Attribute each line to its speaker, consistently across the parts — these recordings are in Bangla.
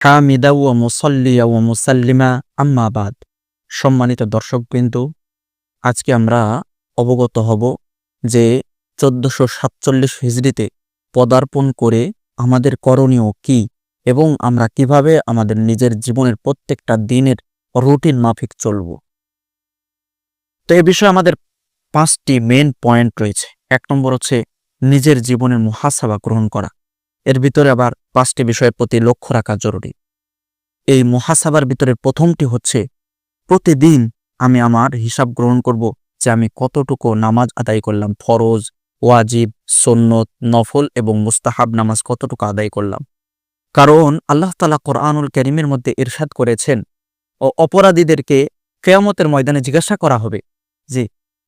Speaker 1: হামিদা ও মুসল্লিয়া ও মুসাল্লিমা আম্মাবাদ সম্মানিত দর্শকবৃন্দ, আজকে আমরা অবগত হব যে চোদ্দশো সাতচল্লিশ হিজড়িতে পদার্পণ করে আমাদের করণীয় কি এবং আমরা কীভাবে আমাদের নিজের জীবনের প্রত্যেকটা দিনের রুটিন মাফিক চলব। তো এ বিষয়ে আমাদের পাঁচটি মেন পয়েন্ট রয়েছে। এক নম্বর হচ্ছে নিজের জীবনের মুহাসাবা গ্রহণ করা। এর ভিতরে আবার পাঁচটি বিষয়ের প্রতি লক্ষ্য রাখা জরুরি। এই মহাসাবার ভিতরে প্রথমটি হচ্ছে, প্রতিদিন আমি আমার হিসাব গ্রহণ করব যে আমি কতটুকু নামাজ আদায় করলাম, ফরজ, ওয়াজিব, সন্নত, নফল এবং মুস্তাহাব নামাজ কতটুকু আদায় করলাম। কারণ আল্লাহ তালা কোরআনুল করিমের মধ্যে ইরশাদ করেছেন, ও অপরাধীদেরকে কেয়ামতের ময়দানে জিজ্ঞাসা করা হবে যে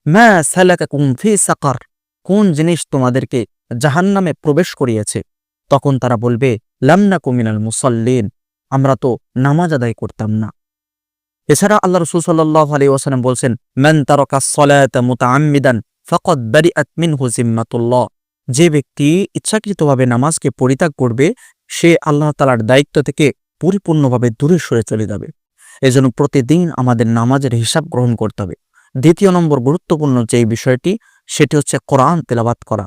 Speaker 1: ম্যা সালাকা কুমফি সাকার? কোন জিনিস তোমাদেরকে জাহান্নামে প্রবেশ করিয়েছে? তখন তারা বলবে লামনা কুমিনাল মুসল্লিন। আমরা তো নামাজ আদায় করতাম না। এছাড়া আল্লাহ রসুল সাল্লাহ আলী ওসালাম বলছেন ম্যান তারকা সলায়াত মুতাআম্মিদান ফকত বারিআত মিনহু জিম্মাতুল্লাহ যে ব্যক্তি ইচ্ছাকৃতভাবে নামাজকে পরিত্যাগ করবে, সে আল্লাহ তালার দায়িত্ব থেকে পরিপূর্ণভাবে দূরে সরে চলে যাবে। এজন্য প্রতিদিন আমাদের নামাজের হিসাব গ্রহণ করতে হবে। দ্বিতীয় নম্বর গুরুত্বপূর্ণ যে বিষয়টি, সেটি হচ্ছে কোরআন তেলাবাত করা।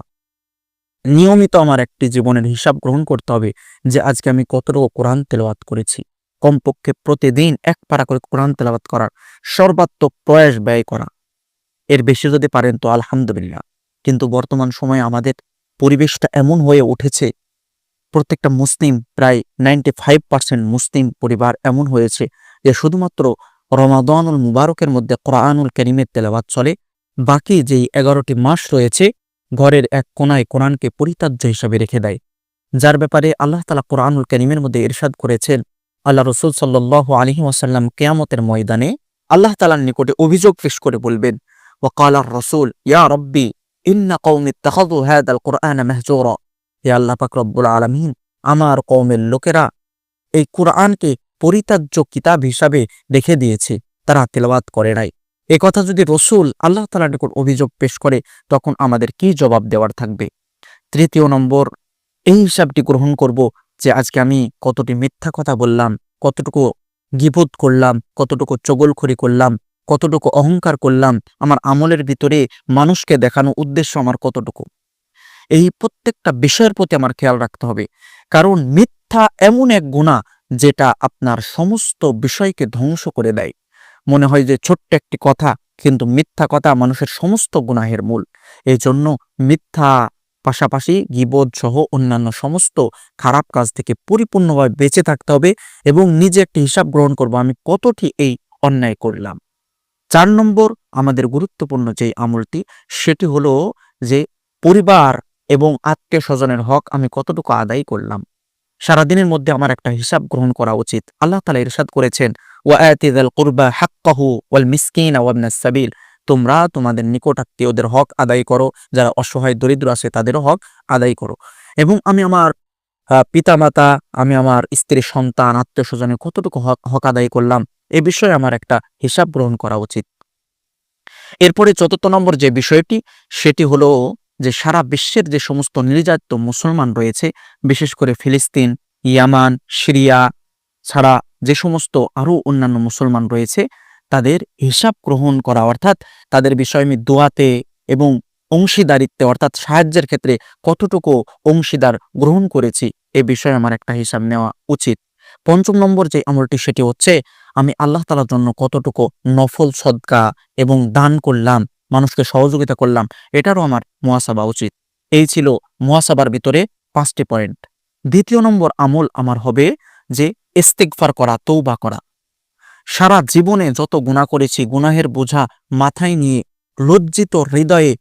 Speaker 1: নিয়মিত আমার একটি জীবনের হিসাব গ্রহণ করতে হবে যে আজকে আমি কতটুকু কোরআন তেলাওয়াত করেছি। কমপক্ষে প্রতিদিন এক পারা করে কোরআন তেলাওয়াত করার সর্বাত্মক প্রয়াস ব্যয় করা। এর বেশি যদি পারেন তো আলহামদুলিল্লাহ। কিন্তু বর্তমান সময়ে আমাদের পরিবেশটা এমন হয়ে উঠেছে, প্রত্যেকটা মুসলিম প্রায় নাইনটি ফাইভ পার্সেন্ট মুসলিম পরিবার এমন হয়েছে যে শুধুমাত্র রমাদানুল মুবারকের মধ্যে কোরআনুল করিমের তেলাওয়াত চলে, বাকি যেই এগারোটি মাস রয়েছে ঘরের এক কোনায় কোরআনকে পরিতাজ্য হিসাবে রেখে দেয়। যার ব্যাপারে আল্লাহ তালা কোরআনুল করিমের মধ্যে ইরশাদ করেছেন, আল্লাহ রসুল সাল্লাহ আলহি ওয়াসাল্লাম কেয়ামতের ময়দানে আল্লাহ তালার নিকটে অভিযোগ পেশ করে বলবেন ওকালার রসুল, ইয়া রব্বি, ইন্না কৌমি তাহাদু হ্যাদ আল কোরআন মেহজোর। হে আল্লাহ পাক রব্বুল আলমিন, আমার কৌমের লোকেরা এই কোরআনকে পরিতাজ্য কিতাব হিসাবে রেখে দিয়েছে, তারা তেলাওয়াত করে নাই। এ কথা যদি রসুল আল্লাহ তালার নিকট অভিযোগ পেশ করে, তখন আমাদের কি জবাব দেওয়ার থাকবে? তৃতীয় নম্বর, এই হিসাবটি গ্রহণ করব যে আজকে আমি কতটি মিথ্যা কথা বললাম, কতটুকু গিবোধ করলাম, কতটুকু চগলখড়ি করলাম, কতটুকু অহংকার করলাম, আমার আমলের ভিতরে মানুষকে দেখানো উদ্দেশ্য আমার কতটুকু? এই প্রত্যেকটা বিষয়ের প্রতি আমার খেয়াল রাখতে হবে। কারণ মিথ্যা এমন এক গুণা যেটা আপনার সমস্ত বিষয়কে ধ্বংস করে দেয়। মনে হয় যে ছোট্ট একটি কথা, কিন্তু মিথ্যা কথা মানুষের সমস্ত গুনাহের মূল। এই জন্য মিথ্যা পাশাপাশি গিবোধ সহ অন্যান্য সমস্ত খারাপ কাজ থেকে পরিপূর্ণভাবে বেঁচে থাকতে হবে এবং নিজে একটি হিসাব গ্রহণ করব। আমি কতটি এই অন্যায় করলাম? চার নম্বর, আমাদের গুরুত্বপূর্ণ যে আমলটি, সেটি হলো যে পরিবার এবং আত্মীয় স্বজনের হক আমি কতটুকু আদায় করলাম। সারাদিনের মধ্যে আমার একটা হিসাব গ্রহণ করা উচিত। আল্লাহ তালা ইরশাদ করেছেন কুরবা হাক্কাহু ওয়াল তোমরা তোমাদের নিকট আত্মীয়দের হক আদায় করো, যারা অসহায় দরিদ্র আছে তাদেরও হক আদায় করো। এবং আমি আমার পিতামাতা, আমি আমার স্ত্রী, সন্তান আত্মীয় স্বজনের কতটুকু হক হক আদায় করলাম, এ বিষয়ে আমার একটা হিসাব গ্রহণ করা উচিত। এরপরে চতুর্থ নম্বর যে বিষয়টি, সেটি হলো যে সারা বিশ্বের যে সমস্ত নির্যাতিত মুসলমান রয়েছে, বিশেষ করে ফিলিস্তিন, ইয়ামান, সিরিয়া ছাড়া যে সমস্ত আরও অন্যান্য মুসলমান রয়েছে, তাদের হিসাব গ্রহণ করা, অর্থাৎ তাদের বিষয়ে দোয়াতে এবং অংশীদারিত্বে, অর্থাৎ সাহায্যের ক্ষেত্রে কতটুকু অংশীদার গ্রহণ করেছি, এ বিষয়ে আমার একটা হিসাব নেওয়া উচিত। পঞ্চম নম্বর যে আমলটি, সেটি হচ্ছে, আমি আল্লাহ তালার জন্য কতটুকু নফল সদকা এবং দান করলাম মানুষকে সহযোগিতা করলাম, এটারও আমার মহাসাবা উচিত। এই ছিল মহাসাবার ভিতরে পাঁচটি পয়েন্ট দ্বিতীয় নম্বর আমল আমার হবে যে ইস্তেকফার করা তৌবা করা। সারা জীবনে যত গুণা করেছি, গুনাহের বোঝা মাথায় নিয়ে লজ্জিত হৃদয়ে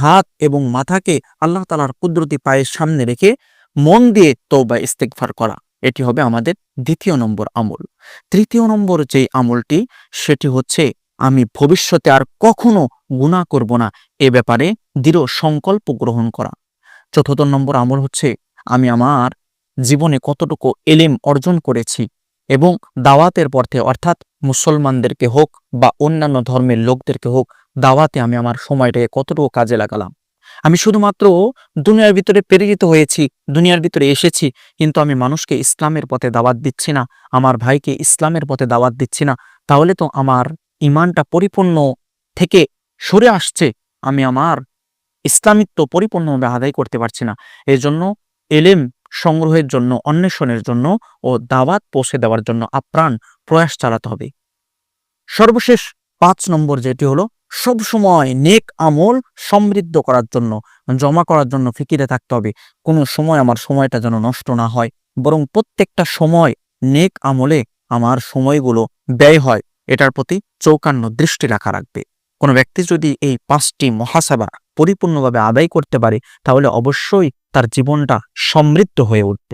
Speaker 1: হাত এবং মাথাকে আল্লাহ তালার কুদরতি পায়ের সামনে রেখে মন দিয়ে তৌবা ইস্তেকফার করা, এটি হবে আমাদের দ্বিতীয় নম্বর আমল। তৃতীয় নম্বর যেই আমলটি, সেটি হচ্ছে আমি ভবিষ্যতে আর কখনো গুণা করব না। এ ব্যাপারে দৃঢ় সংকল্প গ্রহণ করা। চতুর্থ নম্বর আমল হচ্ছে, আমি আমার জীবনে কতটুকু এলিম অর্জন করেছি এবং দাওয়াতের পথে, অর্থাৎ মুসলমানদেরকে হোক বা অন্যান্য ধর্মের লোকদেরকে হোক, দাওয়াতে আমি আমার সময়টাকে কতটুকু কাজে লাগালাম। আমি শুধুমাত্র দুনিয়ার ভিতরে প্রেরিত হয়েছি, দুনিয়ার ভিতরে এসেছি, কিন্তু আমি মানুষকে ইসলামের পথে দাওয়াত দিচ্ছি না, আমার ভাইকে ইসলামের পথে দাওয়াত দিচ্ছি না। তাহলে তো আমার ইমানটা পরিপূর্ণ থেকে সরে আসছে, আমি আমার ইসলামিত্ব পরিপূর্ণভাবে আদায় করতে পারছি না। এই জন্য এলেম সংগ্রহের জন্য, অন্বেষণের জন্য ও দাওয়াত পৌঁছে দেওয়ার জন্য আপ্রাণ প্রয়াস চালাতে হবে। সর্বশেষ পাঁচ নম্বর যেটি হলো, সবসময় নেক আমল সমৃদ্ধ করার জন্য, জমা করার জন্য ফিকিরে থাকতে হবে। কোনো সময় আমার সময়টা যেন নষ্ট না হয়, বরং প্রত্যেকটা সময় নেক আমলে আমার সময়গুলো ব্যয় হয়। এটার প্রতি চৌকান্ন দৃষ্টি রাখা রাখবে কোনো ব্যক্তি যদি এই পাঁচটি মহাসাবা পরিপূর্ণভাবে আদায় করতে পারে, তাহলে অবশ্যই তার জীবনটা সমৃদ্ধ হয়ে উঠবে।